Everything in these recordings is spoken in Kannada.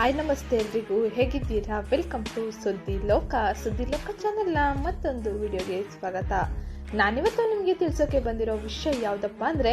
ಹಾಯ್ ನಮಸ್ತೆ ಎಲ್ರಿಗೂ, ಹೇಗಿದ್ದೀರಾ? ವೆಲ್ಕಮ್ ಟು ಸುದ್ದಿ ಲೋಕ. ಸುದ್ದಿ ಲೋಕ ಚಾನೆಲ್ನ ಮತ್ತೊಂದು ವಿಡಿಯೋಗೆ ಸ್ವಾಗತ. ನಾನಿವತ್ತು ನಿಮಗೆ ತಿಳಿಸೋಕೆ ಬಂದಿರೋ ವಿಷಯ ಯಾವುದಪ್ಪ ಅಂದರೆ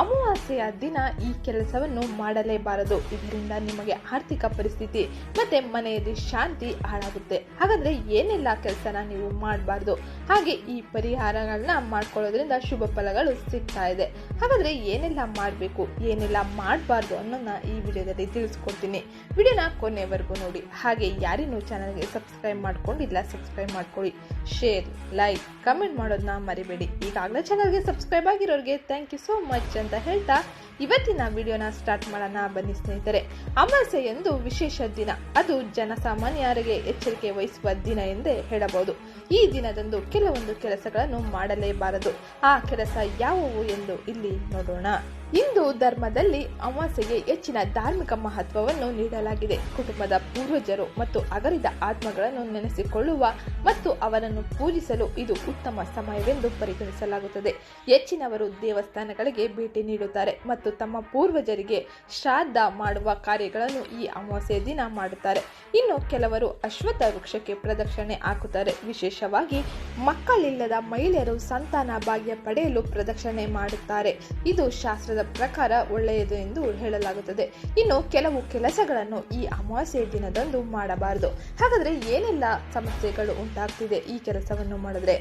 ಅಮಾವಾಸ್ಯೆಯ ದಿನ ಈ ಕೆಲಸವನ್ನು ಮಾಡಲೇಬಾರದು. ಇದರಿಂದ ನಿಮಗೆ ಆರ್ಥಿಕ ಪರಿಸ್ಥಿತಿ ಮತ್ತೆ ಮನೆಯಲ್ಲಿ ಶಾಂತಿ ಹಾಳಾಗುತ್ತೆ. ಹಾಗಾದ್ರೆ ಏನೆಲ್ಲ ಕೆಲಸನ ನೀವು ಮಾಡಬಾರ್ದು? ಹಾಗೆ ಈ ಪರಿಹಾರಗಳನ್ನ ಮಾಡ್ಕೊಳ್ಳೋದ್ರಿಂದ ಶುಭ ಫಲಗಳು ಸಿಗ್ತಾ ಇದೆ. ಹಾಗಾದ್ರೆ ಏನೆಲ್ಲ ಮಾಡಬೇಕು? ಏನೆಲ್ಲ ಮಾಡಬಾರ್ದು ಅನ್ನೋದನ್ನ ಈ ವಿಡಿಯೋದಲ್ಲಿ ತಿಳಿಸ್ಕೊಡ್ತೀನಿ. ವಿಡಿಯೋನ ಕೊನೆವರೆಗೂ ನೋಡಿ. ಹಾಗೆ ಯಾರಿನೂ ಚಾನಲ್ಗೆ ಸಬ್ಸ್ಕ್ರೈಬ್ ಮಾಡ್ಕೊಂಡಿಲ್ಲ, ಸಬ್ಸ್ಕ್ರೈಬ್ ಮಾಡ್ಕೊಳ್ಳಿ. ಶೇರ್, ಲೈಕ್, ಕಮೆಂಟ್ ಮಾಡೋದನ್ನ ಮರಿಬೇಡಿ. ಈಗಾಗಲೇ ಚಾನಲ್ಗೆ ಸಬ್ಸ್ಕ್ರೈಬ್ ಆಗಿರೋರಿಗೆ ಥ್ಯಾಂಕ್ ಯು ಸೋ ಮಚ್. ಅಂತ ಹೇಳ್ತಾ ಇವತ್ತಿನ ವಿಡಿಯೋನ ಸ್ಟಾರ್ಟ್ ಮಾಡೋಣ. ಬನ್ನಿ ಸ್ನೇಹಿತರೆ ಅಮಾವಾಸ್ಯೆ ಎಂದು ವಿಶೇಷ ದಿನ. ಅದು ಜನಸಾಮಾನ್ಯರಿಗೆ ಎಚ್ಚರಿಕೆ ವಹಿಸುವ ದಿನ ಎಂದೇ ಹೇಳಬಹುದು. ಈ ದಿನದಂದು ಕೆಲವೊಂದು ಕೆಲಸಗಳನ್ನು ಮಾಡಲೇಬಾರದು. ಆ ಕೆಲಸ ಯಾವುವು ಎಂದು ಇಲ್ಲಿ ನೋಡೋಣ. ಹಿಂದೂ ಧರ್ಮದಲ್ಲಿ ಅಮಾವಾಸ್ಯೆಗೆ ಹೆಚ್ಚಿನ ಧಾರ್ಮಿಕ ಮಹತ್ವವನ್ನು ನೀಡಲಾಗಿದೆ. ಕುಟುಂಬದ ಪೂರ್ವಜರು ಮತ್ತು ಅಗರಿದ ಆತ್ಮಗಳನ್ನು ನೆನೆಸಿಕೊಳ್ಳುವ ಮತ್ತು ಅವರನ್ನು ಪೂಜಿಸಲು ಇದು ಉತ್ತಮ ಸಮಯವೆಂದು ಪರಿಗಣಿಸಲಾಗುತ್ತದೆ. ಹೆಚ್ಚಿನವರು ದೇವಸ್ಥಾನಗಳಿಗೆ ಭೇಟಿ ನೀಡುತ್ತಾರೆ ಮತ್ತು ತಮ್ಮ ಪೂರ್ವಜರಿಗೆ ಶ್ರಾದ್ದ ಮಾಡುವ ಕಾರ್ಯಗಳನ್ನು ಈ ಅಮಾವಾಸ್ಯೆ ದಿನ ಮಾಡುತ್ತಾರೆ. ಇನ್ನು ಕೆಲವರು ಅಶ್ವತ್ಥ ವೃಕ್ಷಕ್ಕೆ ಪ್ರದಕ್ಷಿಣೆ ಹಾಕುತ್ತಾರೆ. ವಿಶೇಷವಾಗಿ ಮಕ್ಕಳಿಲ್ಲದ ಮಹಿಳೆಯರು ಸಂತಾನ ಭಾಗ್ಯ ಪಡೆಯಲು ಪ್ರದಕ್ಷಿಣೆ ಮಾಡುತ್ತಾರೆ. ಇದು ಶಾಸ್ತ್ರದ ಪ್ರಕಾರ ಒಳ್ಳೆಯದು ಎಂದು ಹೇಳಲಾಗುತ್ತದೆ. ಇನ್ನು ಕೆಲವು ಕೆಲಸಗಳನ್ನು ಈ ಅಮಾವಾಸ್ಯೆ ದಿನದಂದು ಮಾಡಬಾರದು. ಹಾಗಾದ್ರೆ ಏನೆಲ್ಲ ಸಮಸ್ಯೆಗಳು ಉಂಟಾಗ್ತಿದೆ ಈ ಕೆಲಸವನ್ನು ಮಾಡಿದ್ರೆ?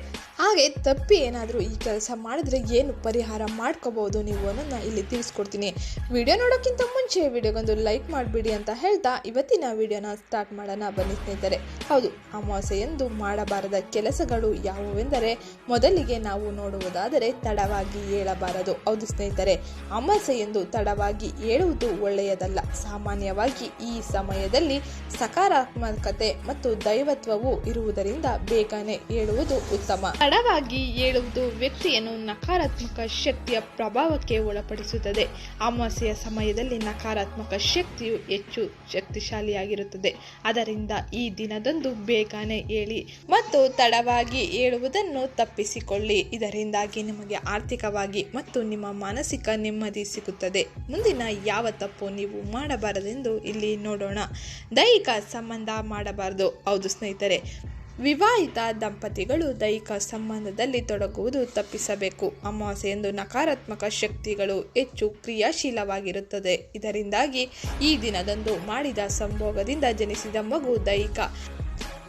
ಹಾಗೆ ತಪ್ಪಿ ಏನಾದರೂ ಈ ಕೆಲಸ ಮಾಡಿದ್ರೆ ಏನು ಪರಿಹಾರ ಮಾಡ್ಕೋಬಹುದು ನೀವು ಅನ್ನೋದನ್ನ ಇಲ್ಲಿ ತಿಳಿಸ್ಕೊಡ್ತೀನಿ. ವಿಡಿಯೋ ನೋಡೋಕ್ಕಿಂತ ಮುಂಚೆ ವಿಡಿಯೋಗೊಂದು ಲೈಕ್ ಮಾಡಿಬಿಡಿ ಅಂತ ಹೇಳ್ತಾ ಇವತ್ತಿನ ವಿಡಿಯೋನ ಸ್ಟಾರ್ಟ್ ಮಾಡೋಣ. ಬನ್ನಿ ಸ್ನೇಹಿತರೆ, ಹೌದು ಅಮಾವಾಸ್ಯೆಯಂದು ಮಾಡಬಾರದ ಕೆಲಸಗಳು ಯಾವುವೆಂದರೆ, ಮೊದಲಿಗೆ ನಾವು ನೋಡುವುದಾದರೆ ತಡವಾಗಿ ಏಳಬಾರದು. ಹೌದು ಸ್ನೇಹಿತರೆ ಅಮಾವಾಸ್ಯೆಯಂದು ತಡವಾಗಿ ಏಳುವುದು ಒಳ್ಳೆಯದಲ್ಲ. ಸಾಮಾನ್ಯವಾಗಿ ಈ ಸಮಯದಲ್ಲಿ ಸಕಾರಾತ್ಮಕತೆ ಮತ್ತು ದೈವತ್ವವು ಇರುವುದರಿಂದ ಬೇಗನೆ ಏಳುವುದು ಉತ್ತಮ. ತಡವಾಗಿ ಹೇಳುವುದು ವ್ಯಕ್ತಿಯನ್ನು ನಕಾರಾತ್ಮಕ ಶಕ್ತಿಯ ಪ್ರಭಾವಕ್ಕೆ ಒಳಪಡಿಸುತ್ತದೆ. ಅಮಾವಾಸ್ಯೆಯ ಸಮಯದಲ್ಲಿ ನಕಾರಾತ್ಮಕ ಶಕ್ತಿಯು ಹೆಚ್ಚು ಶಕ್ತಿಶಾಲಿಯಾಗಿರುತ್ತದೆ. ಅದರಿಂದ ಈ ದಿನದಂದು ಬೇಗನೆ ಹೇಳಿ ಮತ್ತು ತಡವಾಗಿ ಹೇಳುವುದನ್ನು ತಪ್ಪಿಸಿಕೊಳ್ಳಿ. ಇದರಿಂದಾಗಿ ನಿಮಗೆ ಆರ್ಥಿಕವಾಗಿ ಮತ್ತು ನಿಮ್ಮ ಮಾನಸಿಕ ನೆಮ್ಮದಿ ಸಿಗುತ್ತದೆ. ಮುಂದಿನ ಯಾವ ತಪ್ಪು ನೀವು ಮಾಡಬಾರದೆಂದು ಇಲ್ಲಿ ನೋಡೋಣ. ದೈಹಿಕ ಸಂಬಂಧ ಮಾಡಬಾರದು. ಹೌದು ಸ್ನೇಹಿತರೆ ವಿವಾಹಿತ ದಂಪತಿಗಳು ದೈಹಿಕ ಸಂಬಂಧದಲ್ಲಿ ತೊಡಗುವುದು ತಪ್ಪಿಸಬೇಕು. ಅಮಾವಾಸ್ಯೆಯಂದು ನಕಾರಾತ್ಮಕ ಶಕ್ತಿಗಳು ಹೆಚ್ಚು ಕ್ರಿಯಾಶೀಲವಾಗಿರುತ್ತದೆ. ಇದರಿಂದಾಗಿ ಈ ದಿನದಂದು ಮಾಡಿದ ಸಂಭೋಗದಿಂದ ಜನಿಸಿದ ಮಗು ದೈಹಿಕ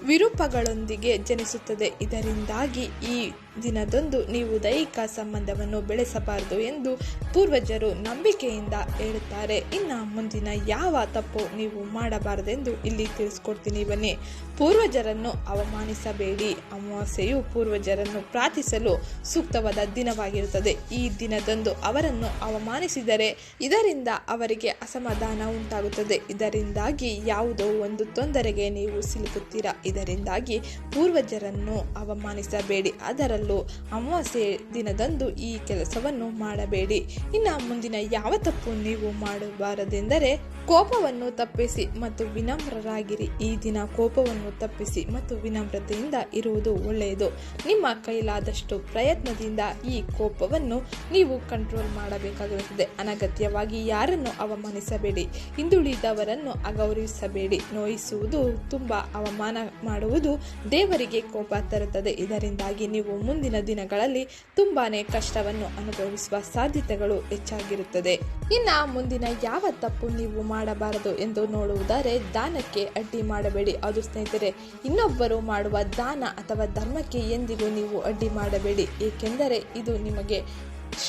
ವಿರೂಪಗಳೊಂದಿಗೆ ಜನಿಸುತ್ತದೆ. ಇದರಿಂದಾಗಿ ಈ ದಿನದಂದು ನೀವು ದೈಹಿಕ ಸಂಬಂಧವನ್ನು ಬೆಳೆಸಬಾರದು ಎಂದು ಪೂರ್ವಜರು ನಂಬಿಕೆಯಿಂದ ಹೇಳುತ್ತಾರೆ. ಇನ್ನು ಮುಂದಿನ ಯಾವ ತಪ್ಪು ನೀವು ಮಾಡಬಾರದೆಂದು ಇಲ್ಲಿ ತಿಳಿಸ್ಕೊಡ್ತೀನಿ ಬನ್ನಿ. ಪೂರ್ವಜರನ್ನು ಅವಮಾನಿಸಬೇಡಿ. ಅಮಾವಾಸ್ಯೆಯು ಪೂರ್ವಜರನ್ನು ಪ್ರಾರ್ಥಿಸಲು ಸೂಕ್ತವಾದ ದಿನವಾಗಿರುತ್ತದೆ. ಈ ದಿನದಂದು ಅವರನ್ನು ಅವಮಾನಿಸಿದರೆ ಇದರಿಂದ ಅವರಿಗೆ ಅಸಮಾಧಾನ ಉಂಟಾಗುತ್ತದೆ. ಇದರಿಂದಾಗಿ ಯಾವುದೋ ಒಂದು ತೊಂದರೆಗೆ ನೀವು ಸಿಲುಕುತ್ತೀರಾ? ಇದರಿಂದಾಗಿ ಪೂರ್ವಜರನ್ನು ಅವಮಾನಿಸಬೇಡಿ. ಅದರಲ್ಲೂ ಅಮಾವಾಸ್ಯೆ ದಿನದಂದು ಈ ಕೆಲಸವನ್ನು ಮಾಡಬೇಡಿ. ಇನ್ನು ಮುಂದಿನ ಯಾವ ತಪ್ಪು ನೀವು ಮಾಡಬಾರದೆಂದರೆ ಕೋಪವನ್ನು ತಪ್ಪಿಸಿ ಮತ್ತು ವಿನಮ್ರರಾಗಿರಿ. ಈ ದಿನ ಕೋಪವನ್ನು ತಪ್ಪಿಸಿ ಮತ್ತು ವಿನಮ್ರತೆಯಿಂದ ಇರುವುದು ಒಳ್ಳೆಯದು. ನಿಮ್ಮ ಕೈಲಾದಷ್ಟು ಪ್ರಯತ್ನದಿಂದ ಈ ಕೋಪವನ್ನು ನೀವು ಕಂಟ್ರೋಲ್ ಮಾಡಬೇಕಾಗಿರುತ್ತದೆ. ಅನಗತ್ಯವಾಗಿ ಯಾರನ್ನು ಅವಮಾನಿಸಬೇಡಿ. ಹಿಂದುಳಿದವರನ್ನು ಅಗೌರವಿಸಬೇಡಿ. ನೋಯಿಸುವುದು ತುಂಬ ಅವಮಾನ ಮಾಡುವುದು ದೇವರಿಗೆ ಕೋಪ ತರುತ್ತದೆ. ಇದರಿಂದಾಗಿ ನೀವು ಮುಂದಿನ ದಿನಗಳಲ್ಲಿ ತುಂಬಾನೇ ಕಷ್ಟವನ್ನು ಅನುಭವಿಸುವ ಸಾಧ್ಯತೆಗಳು ಹೆಚ್ಚಾಗಿರುತ್ತದೆ. ಇನ್ನ ಮುಂದಿನ ಯಾವ ತಪ್ಪು ನೀವು ಮಾಡಬಾರದು ಎಂದು ನೋಡುವುದಾದರೆ ದಾನಕ್ಕೆ ಅಡ್ಡಿ ಮಾಡಬೇಡಿ. ಅದು ಸ್ನೇಹಿತರೆ, ಇನ್ನೊಬ್ಬರು ಮಾಡುವ ದಾನ ಅಥವಾ ಧರ್ಮಕ್ಕೆ ಎಂದಿಗೂ ನೀವು ಅಡ್ಡಿ ಮಾಡಬೇಡಿ. ಏಕೆಂದರೆ ಇದು ನಿಮಗೆ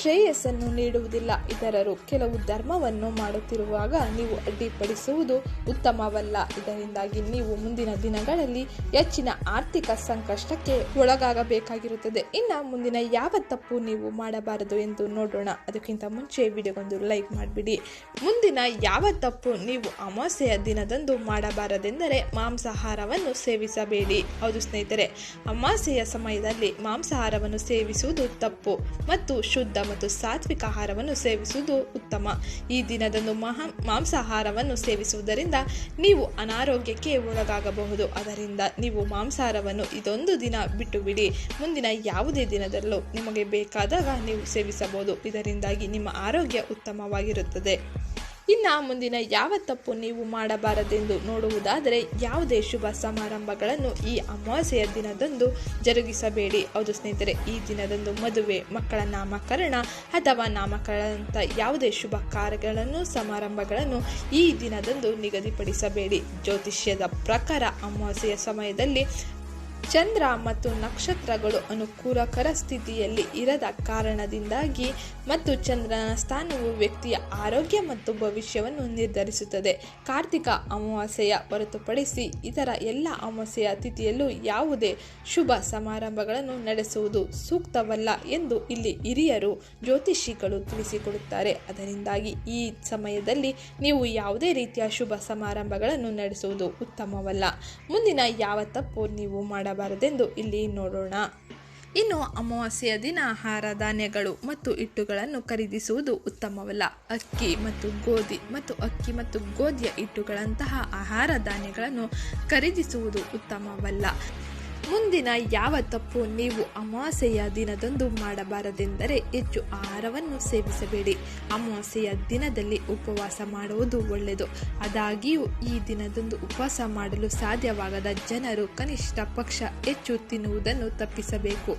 ಶ್ರೇಯಸ್ಸನ್ನು ನೀಡುವುದಿಲ್ಲ. ಇತರರು ಕೆಲವು ಧರ್ಮವನ್ನು ಮಾಡುತ್ತಿರುವಾಗ ನೀವು ಅಡ್ಡಿಪಡಿಸುವುದು ಉತ್ತಮವಲ್ಲ. ಇದರಿಂದಾಗಿ ನೀವು ಮುಂದಿನ ದಿನಗಳಲ್ಲಿ ಹೆಚ್ಚಿನ ಆರ್ಥಿಕ ಸಂಕಷ್ಟಕ್ಕೆ ಒಳಗಾಗಬೇಕಾಗಿರುತ್ತದೆ. ಇನ್ನು ಮುಂದಿನ ಯಾವ ತಪ್ಪು ನೀವು ಮಾಡಬಾರದು ಎಂದು ನೋಡೋಣ. ಅದಕ್ಕಿಂತ ಮುಂಚೆ ವಿಡಿಯೋಗೊಂದು ಲೈಕ್ ಮಾಡಿಬಿಡಿ. ಮುಂದಿನ ಯಾವ ತಪ್ಪು ನೀವು ಅಮಾವಾಸ್ಯೆಯ ದಿನದಂದು ಮಾಡಬಾರದೆಂದರೆ ಮಾಂಸಾಹಾರವನ್ನು ಸೇವಿಸಬೇಡಿ. ಹೌದು ಸ್ನೇಹಿತರೆ, ಅಮಾವಾಸ್ಯೆಯ ಸಮಯದಲ್ಲಿ ಮಾಂಸಾಹಾರವನ್ನು ಸೇವಿಸುವುದು ತಪ್ಪು. ಮತ್ತು ಶುದ್ಧ ಮತ್ತು ಸಾತ್ವಿಕ ಆಹಾರವನ್ನು ಸೇವಿಸುವುದು ಉತ್ತಮ. ಈ ದಿನದಂದು ಮಹಾ ಮಾಂಸಾಹಾರವನ್ನು ಸೇವಿಸುವುದರಿಂದ ನೀವು ಅನಾರೋಗ್ಯಕ್ಕೆ ಒಳಗಾಗಬಹುದು. ಅದರಿಂದ ನೀವು ಮಾಂಸಾಹಾರವನ್ನು ಇದೊಂದು ದಿನ ಬಿಟ್ಟು ಬಿಡಿ ಮುಂದಿನ ಯಾವುದೇ ದಿನದಲ್ಲೂ ನಿಮಗೆ ಬೇಕಾದಾಗ ನೀವು ಸೇವಿಸಬಹುದು. ಇದರಿಂದಾಗಿ ನಿಮ್ಮ ಆರೋಗ್ಯ ಉತ್ತಮವಾಗಿರುತ್ತದೆ. ಇನ್ನು ಮುಂದಿನ ಯಾವ ತಪ್ಪು ನೀವು ಮಾಡಬಾರದೆಂದು ನೋಡುವುದಾದರೆ ಯಾವುದೇ ಶುಭ ಸಮಾರಂಭಗಳನ್ನು ಈ ಅಮಾವಾಸ್ಯೆಯ ದಿನದಂದು ಜರುಗಿಸಬೇಡಿ. ಹೌದು ಸ್ನೇಹಿತರೆ, ಈ ದಿನದಂದು ಮದುವೆ, ಮಕ್ಕಳ ನಾಮಕರಣ ಅಥವಾ ನಾಮಕರಣಂತ ಯಾವುದೇ ಶುಭ ಕಾರ್ಯಗಳನ್ನು, ಸಮಾರಂಭಗಳನ್ನು ಈ ದಿನದಂದು ನಿಗದಿಪಡಿಸಬೇಡಿ. ಜ್ಯೋತಿಷ್ಯದ ಪ್ರಕಾರ ಅಮಾವಾಸ್ಯೆಯ ಸಮಯದಲ್ಲಿ ಚಂದ್ರ ಮತ್ತು ನಕ್ಷತ್ರಗಳು ಅನುಕೂಲಕರ ಸ್ಥಿತಿಯಲ್ಲಿ ಇರದ ಕಾರಣದಿಂದಾಗಿ ಮತ್ತು ಚಂದ್ರನ ಸ್ಥಾನವು ವ್ಯಕ್ತಿಯ ಆರೋಗ್ಯ ಮತ್ತು ಭವಿಷ್ಯವನ್ನು ನಿರ್ಧರಿಸುತ್ತದೆ. ಕಾರ್ತಿಕ ಅಮಾವಾಸ್ಯೆಯ ಹೊರತುಪಡಿಸಿ ಇತರ ಎಲ್ಲ ಅಮಾವಾಸ್ಯೆಯ ತಿಥಿಯಲ್ಲೂ ಯಾವುದೇ ಶುಭ ಸಮಾರಂಭಗಳನ್ನು ನಡೆಸುವುದು ಸೂಕ್ತವಲ್ಲ ಎಂದು ಇಲ್ಲಿ ಹಿರಿಯರು, ಜ್ಯೋತಿಷಿಗಳು ತಿಳಿಸಿಕೊಡುತ್ತಾರೆ. ಅದರಿಂದಾಗಿ ಈ ಸಮಯದಲ್ಲಿ ನೀವು ಯಾವುದೇ ರೀತಿಯ ಶುಭ ಸಮಾರಂಭಗಳನ್ನು ನಡೆಸುವುದು ಉತ್ತಮವಲ್ಲ. ಮುಂದಿನ ಯಾವ ತಪ್ಪು ನೀವು ಮಾಡಬಾರದೆಂದು ಇಲ್ಲಿ ನೋಡೋಣ. ಇನ್ನು ಅಮಾವಾಸ್ಯೆಯ ದಿನ ಆಹಾರ ಧಾನ್ಯಗಳು ಮತ್ತು ಹಿಟ್ಟುಗಳನ್ನು ಖರೀದಿಸುವುದು ಉತ್ತಮವಲ್ಲ. ಅಕ್ಕಿ ಮತ್ತು ಗೋಧಿ ಮತ್ತು ಅಕ್ಕಿ ಮತ್ತು ಗೋಧಿಯ ಹಿಟ್ಟುಗಳಂತಹ ಆಹಾರ ಧಾನ್ಯಗಳನ್ನು ಖರೀದಿಸುವುದು ಉತ್ತಮವಲ್ಲ. ಮುಂದಿನ ಯಾವ ತಪ್ಪು ನೀವು ಅಮಾವಾಸ್ಯೆಯ ದಿನದಂದು ಮಾಡಬಾರದೆಂದರೆ ಹೆಚ್ಚು ಆಹಾರವನ್ನು ಸೇವಿಸಬೇಡಿ. ಅಮಾವಾಸ್ಯೆಯ ದಿನದಲ್ಲಿ ಉಪವಾಸ ಮಾಡುವುದು ಒಳ್ಳೆಯದು. ಆದಾಗ್ಯೂ, ಈ ದಿನದಂದು ಉಪವಾಸ ಮಾಡಲು ಸಾಧ್ಯವಾಗದ ಜನರು ಕನಿಷ್ಠ ಪಕ್ಷ ಹೆಚ್ಚು ತಿನ್ನುವುದನ್ನು ತಪ್ಪಿಸಬೇಕು.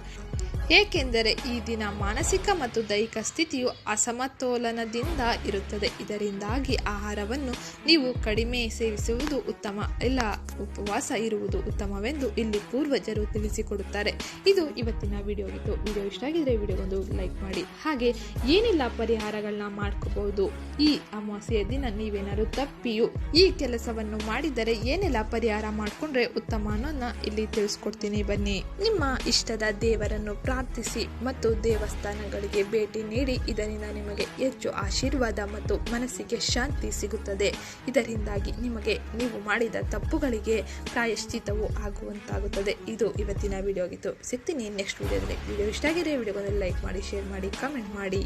ಏಕೆಂದರೆ ಈ ದಿನ ಮಾನಸಿಕ ಮತ್ತು ದೈಹಿಕ ಸ್ಥಿತಿಯು ಅಸಮತೋಲನದಿಂದ ಇರುತ್ತದೆ. ಇದರಿಂದಾಗಿ ಆಹಾರವನ್ನು ನೀವು ಕಡಿಮೆ ಸೇವಿಸುವುದು ಉತ್ತಮ, ಇಲ್ಲ ಉಪವಾಸ ಇರುವುದು ಉತ್ತಮವೆಂದು ಇಲ್ಲಿ ಪೂರ್ವಜರು ತಿಳಿಸಿಕೊಡುತ್ತಾರೆ. ಇದು ಇವತ್ತಿನ ವಿಡಿಯೋ ಇತ್ತು ವಿಡಿಯೋ ಇಷ್ಟ ಆಗಿದ್ರೆ ವಿಡಿಯೋಗೊಂದು ಲೈಕ್ ಮಾಡಿ. ಹಾಗೆ ಏನೆಲ್ಲ ಪರಿಹಾರಗಳನ್ನ ಮಾಡ್ಕೋಬಹುದು ಈ ಅಮಾವಾಸ್ಯೆಯ ದಿನ ನೀವೇನಾದ್ರು ತಪ್ಪಿಯು, ಈ ಕೆಲಸವನ್ನು ಮಾಡಿದರೆ ಏನೆಲ್ಲ ಪರಿಹಾರ ಮಾಡಿಕೊಂಡ್ರೆ ಉತ್ತಮ ಅನ್ನೋದನ್ನ ಇಲ್ಲಿ ತಿಳಿಸ್ಕೊಡ್ತೀನಿ. ಬನ್ನಿ. ನಿಮ್ಮ ಇಷ್ಟದ ದೇವರನ್ನು ಪ್ರಾರ್ಥಿಸಿ ಮತ್ತು ದೇವಸ್ಥಾನಗಳಿಗೆ ಭೇಟಿ ನೀಡಿ, ಇದರಿಂದ ನಿಮಗೆ ಹೆಚ್ಚು ಆಶೀರ್ವಾದ ಮತ್ತು ಮನಸ್ಸಿಗೆ ಶಾಂತಿ ಸಿಗುತ್ತದೆ. ಇದರಿಂದಾಗಿ ನಿಮಗೆ ನೀವು ಮಾಡಿದ ತಪ್ಪುಗಳಿಗೆ ಪ್ರಾಯಶ್ಚಿತವು ಆಗುವಂತಾಗುತ್ತದೆ. ಇದು ಇವತ್ತಿನ ವಿಡಿಯೋ ಆಗಿತ್ತು. ಸಿಗ್ತೀನಿ ನೆಕ್ಸ್ಟ್ ವಿಡಿಯೋದಲ್ಲಿ. ವಿಡಿಯೋ ಇಷ್ಟ ಆಗಿದೆ ವಿಡಿಯೋಗೊಂದು ಲೈಕ್ ಮಾಡಿ, ಶೇರ್ ಮಾಡಿ, ಕಮೆಂಟ್ ಮಾಡಿ.